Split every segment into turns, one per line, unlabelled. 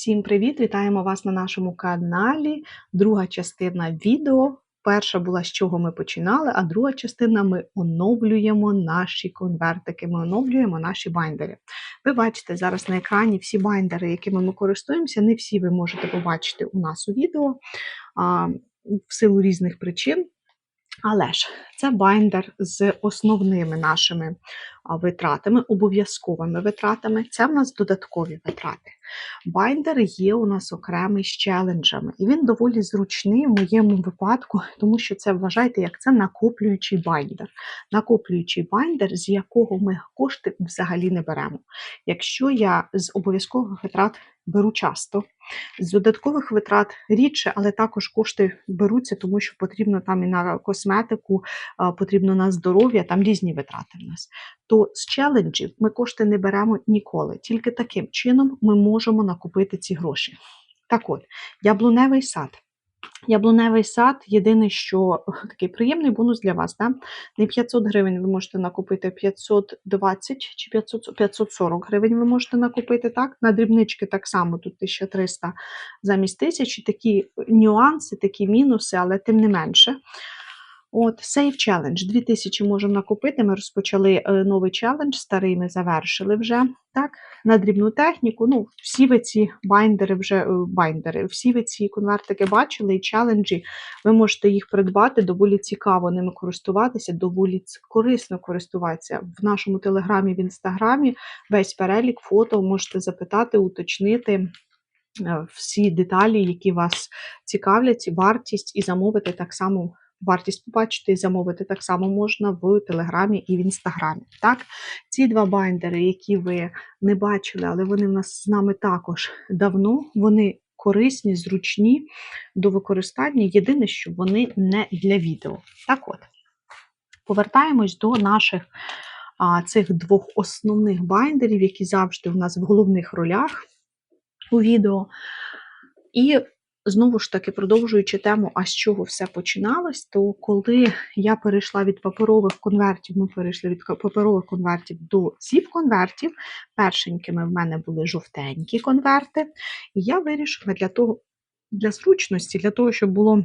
Всім привіт! Вітаємо вас на нашому каналі. Друга частина відео. Перша була з чого ми починали, а друга частина ми оновлюємо наші конвертики, ми оновлюємо наші байндери. Ви бачите зараз на екрані всі байндери, якими ми користуємося. Не всі ви можете побачити у нас у відео а, в силу різних причин. Але ж це байндер з основними нашими витратами, обов'язковими витратами. Це в нас додаткові витрати. Байндер є у нас окремий з челенджами, і він доволі зручний в моєму випадку, тому що це вважайте, як це накоплюючий байндер. Накоплюючий байндер, з якого ми кошти взагалі не беремо. Якщо я з обов'язкових витрат беру часто, з додаткових витрат рідше, але також кошти беруться, тому що потрібно там і на косметику, потрібно на здоров'я, там різні витрати в нас. То з челенджів ми кошти не беремо ніколи. Тільки таким чином ми можемо накопити ці гроші. Так от, яблуневий сад. Яблуневий сад, єдине, що такий приємний бонус для вас. Да? Не 500 гривень ви можете накупити, а 520 чи 500, 540 гривень ви можете накупити. так? На дрібнички так само, тут 1300 замість 1000. Такі нюанси, такі мінуси, але тим не менше. От, Save Challenge. 2000 можемо накупити. Ми розпочали е, новий челендж, старий ми завершили вже. Так, на дрібну техніку. Ну, всі ви ці байндери вже е, байндери, всі ви ці конвертики бачили і челенджі. Ви можете їх придбати, доволі цікаво ними користуватися, доволі корисно користуватися. В нашому телеграмі, в інстаграмі весь перелік фото можете запитати, уточнити. е, Всі деталі, які вас цікавлять, вартість, і замовити так само Вартість побачити і замовити так само можна в Телеграмі і в Інстаграмі. Так? Ці два байндери, які ви не бачили, але вони в нас з нами також давно, вони корисні, зручні до використання. Єдине, що вони не для відео. Так от, повертаємось до наших цих двох основних байндерів, які завжди в нас в головних ролях у відео. І Знову ж таки, продовжуючи тему, а з чого все починалось, то коли я перейшла від паперових конвертів, ми перейшли від паперових конвертів до зіп-конвертів, першенькими в мене були жовтенькі конверти, і я вирішила для того, для зручності, для того, щоб було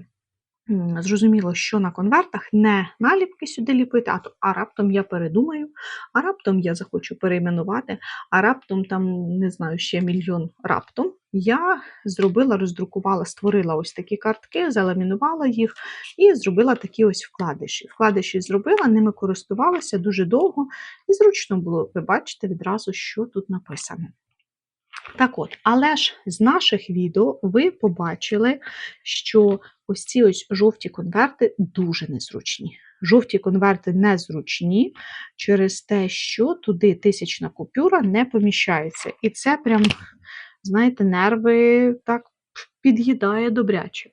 зрозуміло, що на конвертах не наліпки сюди ліпити, а, а раптом я передумаю, а раптом я захочу перейменувати, а раптом там, не знаю, ще мільйон раптом я зробила, роздрукувала, створила ось такі картки, заламінувала їх і зробила такі ось вкладиші. Вкладиші зробила, ними користувалася дуже довго і зручно було, ви бачите відразу, що тут написано. Так от, але ж з наших відео ви побачили, що ось ці ось жовті конверти дуже незручні. Жовті конверти незручні через те, що туди тисячна купюра не поміщається. І це прям знаєте, нерви так під'їдає добряче.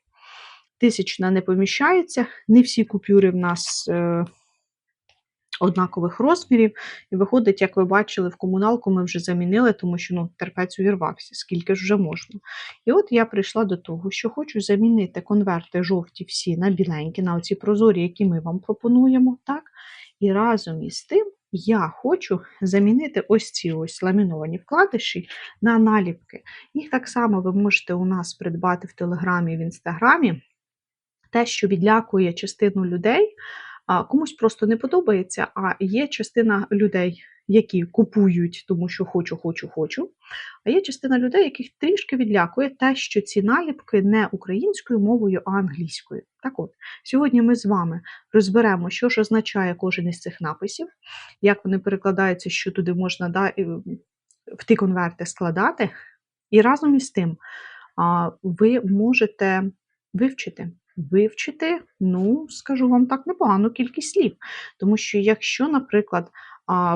Тисячна не поміщається, не всі купюри в нас е, однакових розмірів. І виходить, як ви бачили, в комуналку ми вже замінили, тому що ну, терпець увірвався, скільки ж вже можна. І от я прийшла до того, що хочу замінити конверти жовті всі на біленькі, на оці прозорі, які ми вам пропонуємо. так? І разом із тим я хочу замінити ось ці ось ламіновані вкладиші на наліпки. Їх так само ви можете у нас придбати в Телеграмі в Інстаграмі. Те, що відлякує частину людей, комусь просто не подобається, а є частина людей, які купують, тому що хочу, хочу, хочу. А є частина людей, яких трішки відлякує те, що ці наліпки не українською мовою, а англійською. Так от, сьогодні ми з вами розберемо, що ж означає кожен із цих написів, як вони перекладаються, що туди можна да, в ті конверти складати. І разом із тим ви можете вивчити. Вивчити, ну, скажу вам так, непогану кількість слів. Тому що, якщо, наприклад,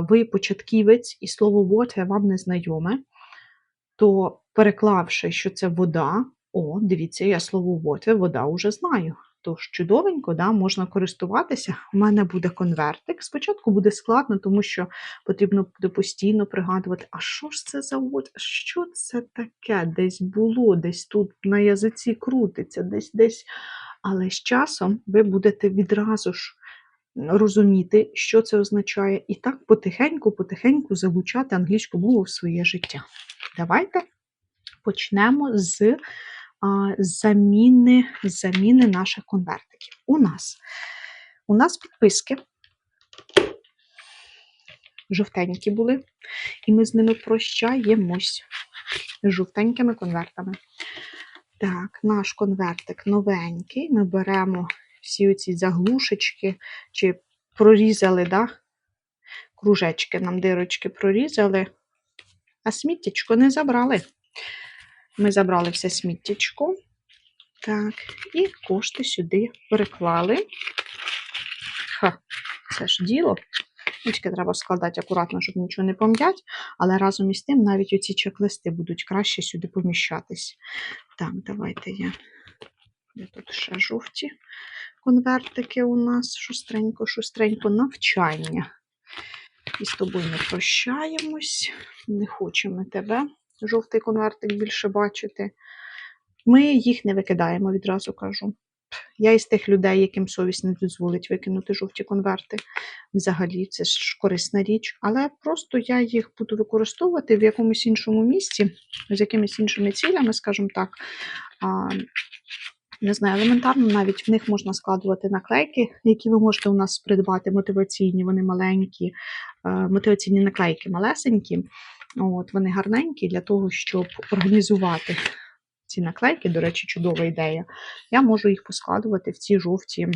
ви початківець і слово water вам не знайоме, то переклавши, що це вода, о, дивіться, я слово water, вода вже знаю. Тож чудовенько, да, можна користуватися. У мене буде конвертик. Спочатку буде складно, тому що потрібно буде постійно пригадувати, а що ж це за вода? Що це таке? Десь було, десь тут на язиці крутиться, десь десь. Але з часом ви будете відразу ж розуміти, що це означає, і так потихеньку-потихеньку залучати англійську мову в своє життя. Давайте почнемо з заміни, заміни наших конвертиків. У нас, у нас підписки жовтенькі були, і ми з ними прощаємось жовтенькими конвертами. Так, наш конвертик новенький. Ми беремо всі оці заглушечки, чи прорізали, да? кружечки нам дирочки прорізали, а сміттячко не забрали. Ми забрали все сміттячко. Так, і кошти сюди переклали. Ха, це ж діло. Ну, треба складати акуратно, щоб нічого не пом'ять, але разом із тим навіть оці чек-листи будуть краще сюди поміщатись. Так, давайте я. Де тут ще жовті конвертики у нас шустренько, шустренько навчання. І з тобою не прощаємось, не хочемо тебе, жовтий конвертик більше бачити. Ми їх не викидаємо, відразу кажу. Я із тих людей, яким совість не дозволить викинути жовті конверти. Взагалі, це ж корисна річ. Але просто я їх буду використовувати в якомусь іншому місці, з якимись іншими цілями, скажімо так. Не знаю, елементарно навіть в них можна складувати наклейки, які ви можете у нас придбати, мотиваційні, вони маленькі, е, мотиваційні наклейки малесенькі. От, вони гарненькі для того, щоб організувати ці наклейки, до речі, чудова ідея. Я можу їх поскладувати в ці жовті.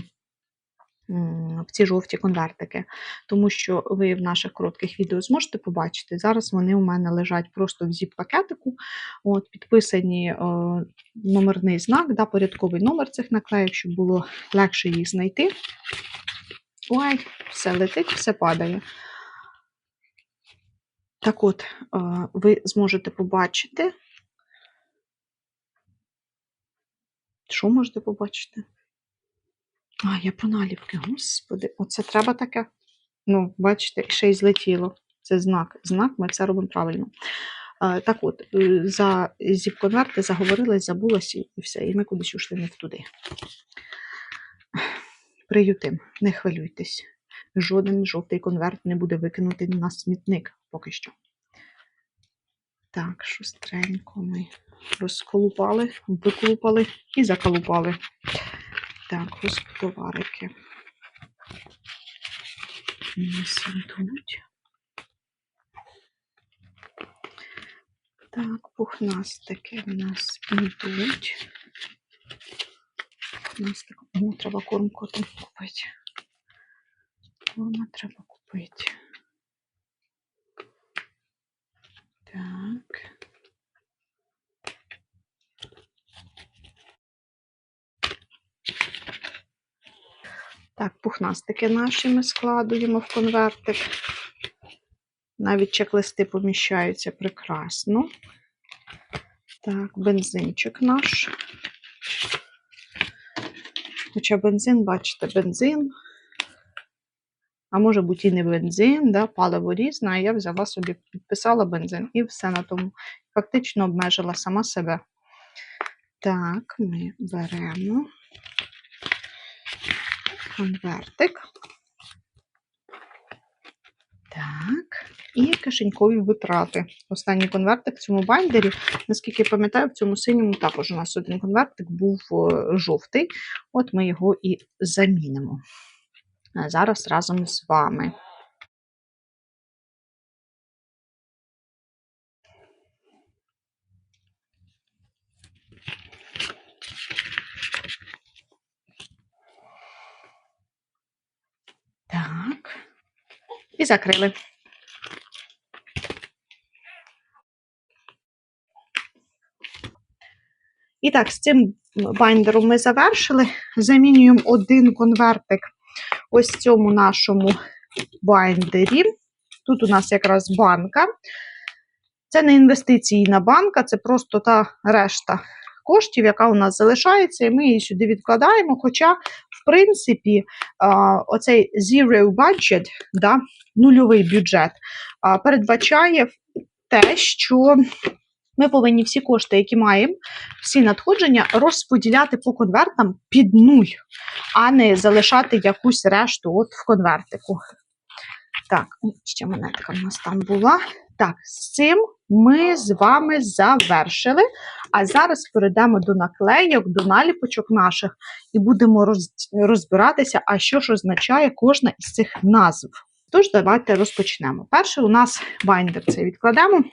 В ці жовті конвертики, тому що ви в наших коротких відео зможете побачити. Зараз вони у мене лежать просто в зіп-пакетику, от, підписані е, номерний знак, да, порядковий номер цих наклеїв, щоб було легше їх знайти. Ой, все летить, все падає. Так от, е, ви зможете побачити. Що можете побачити? А, я по наліпки, господи, оце треба таке. Ну, бачите, ще й злетіло. Це знак. Знак, ми все робимо правильно. Е, Так от, е, за зіп-конверти заговорилась, забулась і все, і ми кудись ушли не втуди. Приютим, не хвилюйтесь. Жоден жовтий конверт не буде викинутий на смітник поки що. Так, шустренько ми розколупали, виколупали і заколупали. Так, господарики. У нас ідуть. Так, пухнастики в нас ідуть. Пухнастик. О, треба корм коту купити. Корма треба купити. Так. Так, пухнастики наші ми складуємо в конвертик. Навіть чек-листи поміщаються прекрасно. Так, бензинчик наш. Хоча бензин, бачите, бензин. А може бути і не бензин, да, паливо різне, а я взяла собі, підписала бензин і все на тому. Фактично обмежила сама себе. Так, ми беремо конвертик. Так, і кишенькові витрати. Останній конвертик в цьому байдері. наскільки я пам'ятаю, в цьому синьому також у нас один конвертик був е, жовтий. От ми його і замінимо. Зараз разом з вами. Так. І закрили. І так, з цим байндером ми завершили. Замінюємо один конвертик ось цьому нашому байндері. Тут у нас якраз банка. Це не інвестиційна банка, це просто та решта коштів, яка у нас залишається, і ми її сюди відкладаємо. Хоча, в принципі, оцей zero budget, да, нульовий бюджет, передбачає те, що ми повинні всі кошти, які маємо, всі надходження розподіляти по конвертам під нуль, а не залишати якусь решту от в конвертику. Так, ще монетка в нас там була. Так, з цим ми з вами завершили. А зараз перейдемо до наклейок, до наліпочок наших і будемо роз, розбиратися, а що ж означає кожна із цих назв. Тож, давайте розпочнемо. Перше, у нас байндер це відкладемо.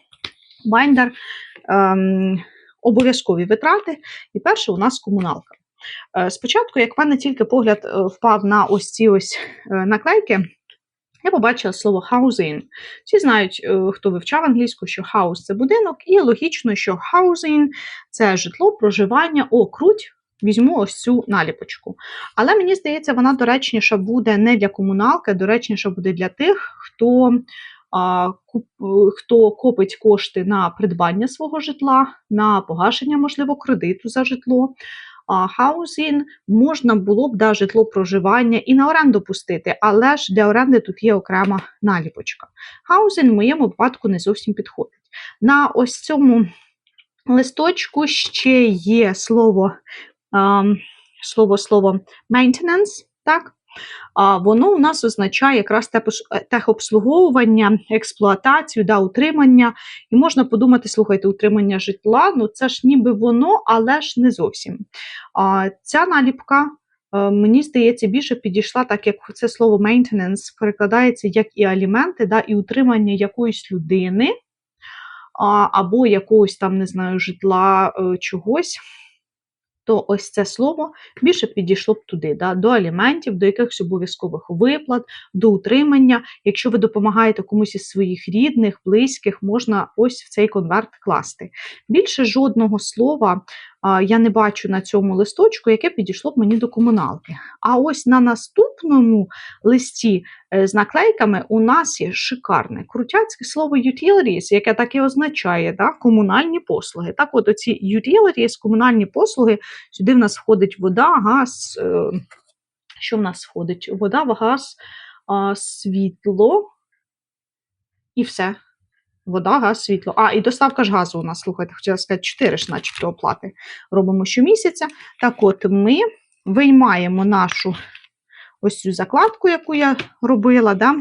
Байндер ем, обов'язкові витрати. І перше, у нас комуналка. Е, Спочатку, як в мене тільки погляд е, впав на ось ці ось е, наклейки, я побачила слово housing. Всі знають, е, хто вивчав англійську, що house – це будинок, і логічно, що housing – це житло, проживання, о, круть, візьму ось цю наліпочку. Але мені здається, вона доречніша буде не для комуналки, доречніша буде для тих, хто, куп, хто копить кошти на придбання свого житла, на погашення, можливо, кредиту за житло. Housing можна було б да, житло проживання і на оренду пустити, але ж для оренди тут є окрема наліпочка. Housing в моєму випадку не зовсім підходить. На ось цьому листочку ще є слово ем, слово, слово maintenance, так? Воно у нас означає якраз техобслуговування, експлуатацію, да, утримання. І можна подумати, слухайте, утримання житла, ну це ж ніби воно, але ж не зовсім. А, ця наліпка, е, мені здається, більше підійшла, так як це слово maintenance перекладається як і аліменти, да, і утримання якоїсь людини, або якогось там, не знаю, житла е, чогось то ось це слово більше підійшло б туди, да, до аліментів, до якихось обов'язкових виплат, до утримання. Якщо ви допомагаєте комусь із своїх рідних, близьких, можна ось в цей конверт класти. Більше жодного слова я не бачу на цьому листочку, яке підійшло б мені до комуналки. А ось на наступному листі е, з наклейками у нас є шикарне крутяцьке слово utilities, яке так і означає да, комунальні послуги. Так, от оці utilities, комунальні послуги, сюди в нас входить вода, газ. Е, що в нас входить? Вода, газ, світло і все. Вода, газ, світло. А, і доставка ж газу у нас, слухайте, хотіла сказати, 4 ж начебто оплати робимо щомісяця. Так от ми виймаємо нашу ось цю закладку, яку я робила, да?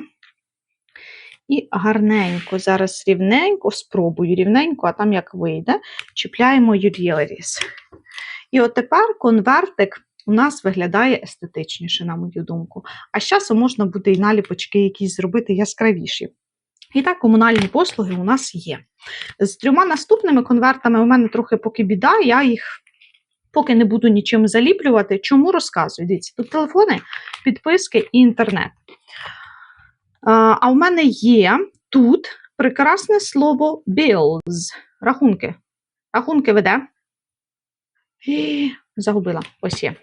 і гарненько, зараз рівненько, спробую рівненько, а там як вийде, чіпляємо utilities. І от тепер конвертик у нас виглядає естетичніше, на мою думку. А з часом можна буде і наліпочки якісь зробити яскравіші. І так, комунальні послуги у нас є. З трьома наступними конвертами у мене трохи поки біда, я їх поки не буду нічим заліплювати. Чому розказую? Дивіться, тут телефони, підписки і інтернет. А, в мене є тут прекрасне слово bills. Рахунки. Рахунки веде. І, Загубила. Ось є.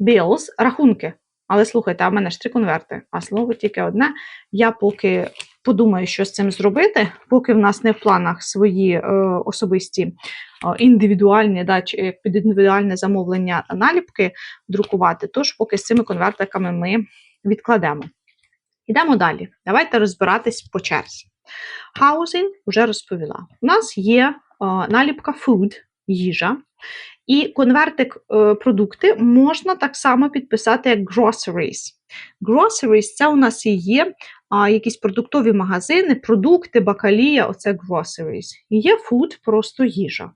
Bills, рахунки. Але слухайте, а в мене ж три конверти, а слово тільки одне. Я поки подумаю, що з цим зробити, поки в нас не в планах свої е, особисті е, індивідуальні, да, чи як під індивідуальне замовлення наліпки друкувати, тож поки з цими конвертиками ми відкладемо. Йдемо далі. Давайте розбиратись по черзі. Housing вже розповіла. У нас є е, наліпка food, їжа. І конвертик е, продукти можна так само підписати як groceries. Groceries – це у нас і є а, якісь продуктові магазини, продукти, бакалія, оце groceries. І є food, просто їжа.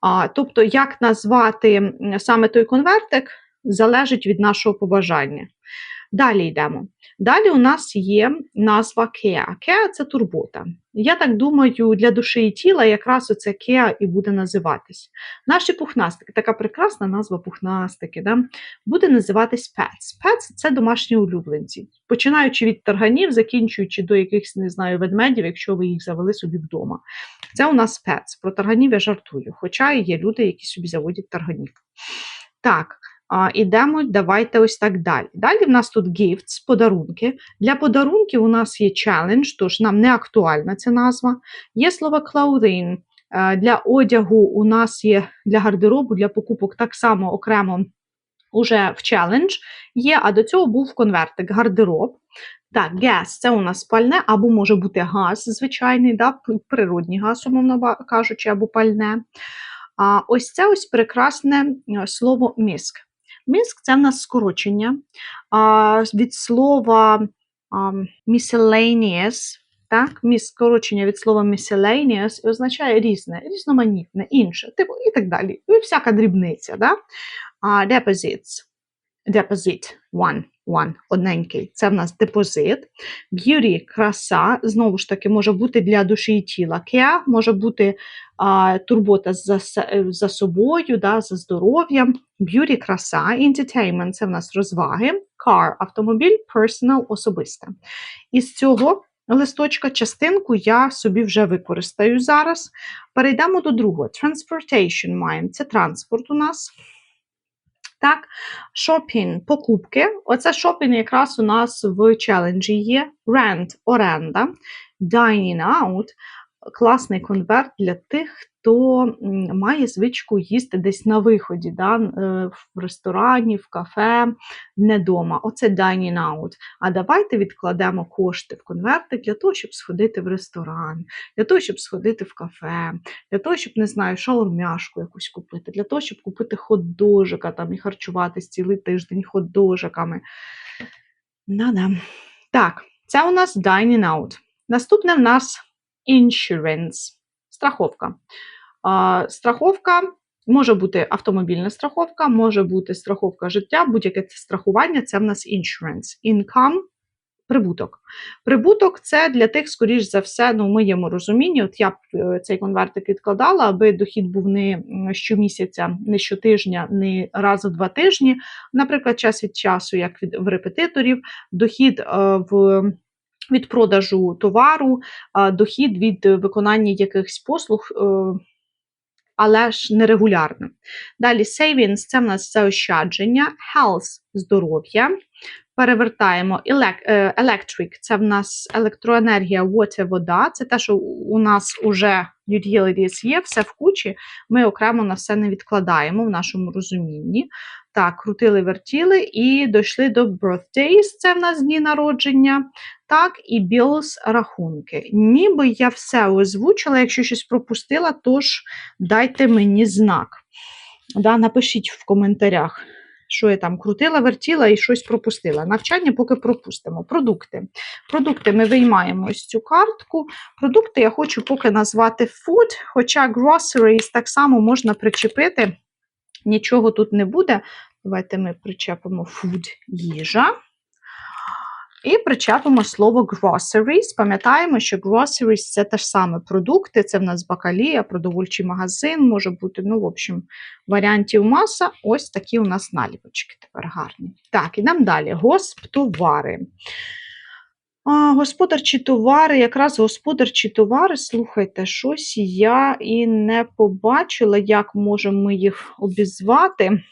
А, тобто, як назвати саме той конвертик, залежить від нашого побажання. Далі йдемо. Далі у нас є назва Care. Care – це турбота. Я так думаю, для душі і тіла якраз оце Care і буде називатись. Наші пухнастики, така прекрасна назва пухнастики, да? буде називатись Pets. Pets – це домашні улюбленці. Починаючи від тарганів, закінчуючи до якихось, не знаю, ведмедів, якщо ви їх завели собі вдома. Це у нас Pets. Про тарганів я жартую, хоча є люди, які собі заводять тарганів. Так. Ідемо, давайте ось так далі. Далі в нас тут gifts, подарунки. Для подарунків у нас є challenge, тож нам не актуальна ця назва. Є слово clothing. Е, Для одягу у нас є для гардеробу, для покупок так само окремо уже в challenge є, а до цього був конвертик гардероб. Так, gas – це у нас пальне, або може бути газ звичайний, да, природній газ, умовно кажучи, або пальне. А ось це ось прекрасне е, слово міск. Міск це в нас скорочення від слова miscellaneous, Так, скорочення від слова miscellaneous і означає різне, різноманітне, інше, типу і так далі. І всяка дрібниця. Да? Deposits. Deposit one, one, одненький. Це в нас депозит. Beauty – краса, знову ж таки, може бути для душі і тіла. Care може бути а, турбота за, за собою, да, за здоров'ям. Beauty – краса. Entertainment – це в нас розваги. Car – автомобіль, personal – особисте. Із цього листочка частинку я собі вже використаю зараз. Перейдемо до другого. Transportation маємо. Це транспорт у нас. Так, shopping – покупки. Оце шопінг якраз у нас в челенджі є. Rent – оренда. Dining out – класний конверт для тих, хто має звичку їсти десь на виході, да, е, в ресторані, в кафе, не вдома. Оце dining out. А давайте відкладемо кошти в конверти для того, щоб сходити в ресторан, для того, щоб сходити в кафе, для того, щоб, не знаю, шаурмяшку якусь купити, для того, щоб купити хот-дожика там і харчуватись цілий тиждень хот-дожиками. Да-да. Так, це у нас dining out. Наступне в нас insurance. Страховка. Страховка може бути автомобільна страховка, може бути страховка життя, будь-яке страхування це в нас insurance. Income прибуток. Прибуток це для тих, скоріш за все, ну, в моєму розумінні. От я б е, цей конвертик відкладала, аби дохід був не щомісяця, не щотижня, не раз у два тижні. Наприклад, час від часу, як від в репетиторів, дохід е, в. Від продажу товару, дохід від виконання якихось послуг, е, але ж нерегулярно. Далі savings – це в нас заощадження, health – здоров'я. Перевертаємо е, electric – це в нас електроенергія, water – вода. Це те, що у нас уже utilities є, все в кучі. Ми окремо на все не відкладаємо в нашому розумінні. Так, крутили, вертіли і дійшли до birthdays, це в нас дні народження. Так, і bills – рахунки. Ніби я все озвучила, якщо щось пропустила, тож дайте мені знак. Да, напишіть в коментарях, що я там крутила, вертіла і щось пропустила. Навчання поки пропустимо. Продукти. Продукти ми виймаємо ось цю картку. Продукти я хочу поки назвати food, хоча groceries так само можна причепити. Нічого тут не буде. Давайте ми причепимо food їжа. І причепимо слово groceries. Пам'ятаємо, що groceries – це те ж саме продукти, це в нас бакалія, продовольчий магазин, може бути, ну, в общем, варіантів маса. Ось такі у нас наліпочки тепер гарні. Так, ідемо далі. Госптовари. А, господарчі товари, якраз господарчі товари, слухайте, щось я і не побачила, як можемо ми їх обізвати.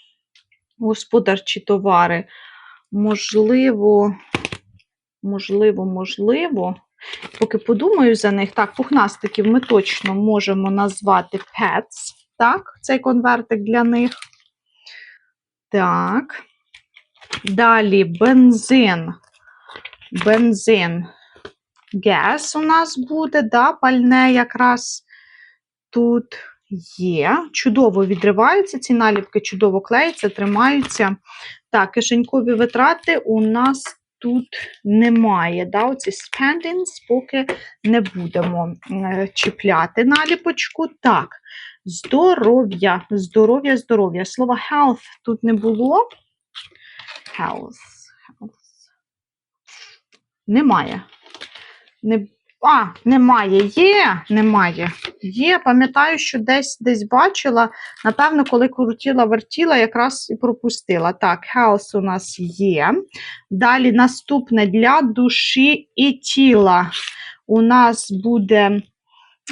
Господарчі товари. Можливо, можливо, можливо. Поки подумаю за них. Так, пухнастиків ми точно можемо назвати pets. Так, цей конвертик для них. Так. Далі бензин. Бензин. Гес у нас буде, да, пальне якраз тут є. Чудово відриваються ці наліпки, чудово клеються, тримаються. Так, кишенькові витрати у нас тут немає. Да? Оці spendings поки не будемо е, чіпляти наліпочку. Так, здоров'я, здоров'я, здоров'я. Слова health тут не було. Health. Немає. Не... А, немає. Є, немає. Є, пам'ятаю, що десь десь бачила. Напевно, коли крутила, вертіла, якраз і пропустила. Так, health у нас є. Далі наступне для душі і тіла. У нас буде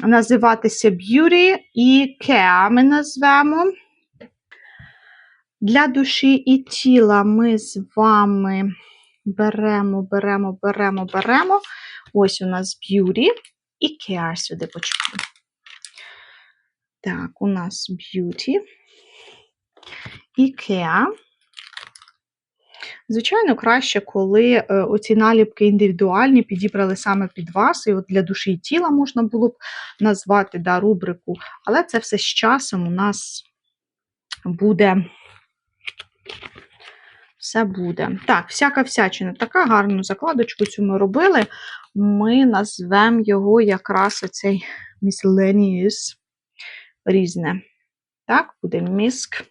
називатися beauty і care ми назвемо. Для душі і тіла ми з вами беремо, беремо, беремо, беремо. Ось у нас beauty і care сюди почну. Так, у нас beauty і care. Звичайно, краще, коли е, оці наліпки індивідуальні підібрали саме під вас, і от для душі і тіла можна було б назвати да, рубрику, але це все з часом у нас буде. Все буде. Так, всяка всячина. Така гарну закладочку цю ми робили. ми назвемо його якраз оцей miscellaneous різне. Так, буде міск.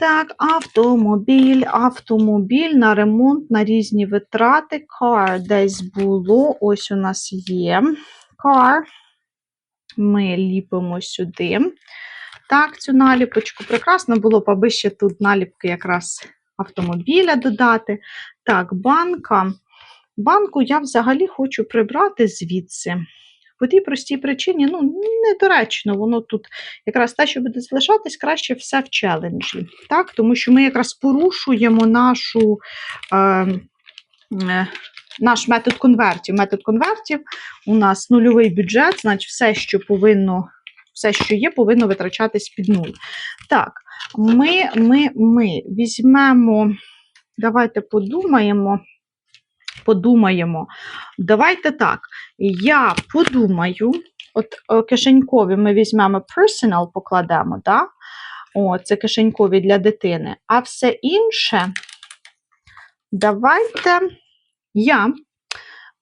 Так, автомобіль, автомобіль на ремонт, на різні витрати. Car десь було. Ось у нас є car. Ми ліпимо сюди. Так, цю наліпочку. Прекрасно було б, аби ще тут наліпки якраз автомобіля додати. Так, банка. Банку я взагалі хочу прибрати звідси. По тій простій причині, ну, недоречно, воно тут якраз те, що буде залишатись, краще все в челенджі. Так? Тому що ми якраз порушуємо нашу, е, е, наш метод конвертів. Метод конвертів у нас нульовий бюджет, значить все, що повинно, все, що є, повинно витрачатись під нуль. Так, ми, ми, ми візьмемо, давайте подумаємо. Подумаємо. Давайте так. Я подумаю, от е, кишенькові ми візьмемо personal, покладемо, да? О, це кишенькові для дитини. А все інше, давайте я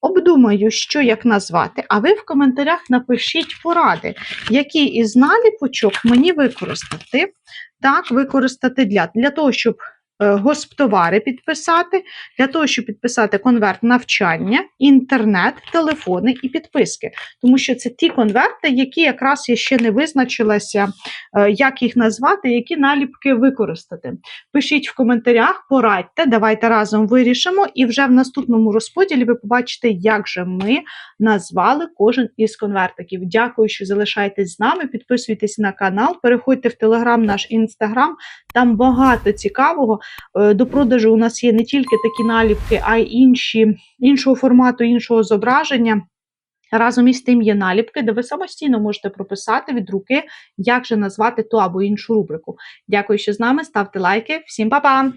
обдумаю, що як назвати, а ви в коментарях напишіть поради, які із наліпочок мені використати. Так, використати для, для того, щоб госптовари підписати, для того, щоб підписати конверт навчання, інтернет, телефони і підписки. Тому що це ті конверти, які якраз я ще не визначилася, е, як їх назвати, які наліпки використати. Пишіть в коментарях, порадьте, давайте разом вирішимо. І вже в наступному розподілі ви побачите, як же ми назвали кожен із конвертиків. Дякую, що залишаєтесь з нами. Підписуйтесь на канал, переходьте в Телеграм, наш інстаграм. Там багато цікавого. Е, До продажу у нас є не тільки такі наліпки, а й інші, іншого формату, іншого зображення. Разом із тим є наліпки, де ви самостійно можете прописати від руки, як же назвати ту або іншу рубрику. Дякую, що з нами. Ставте лайки. Всім па-па!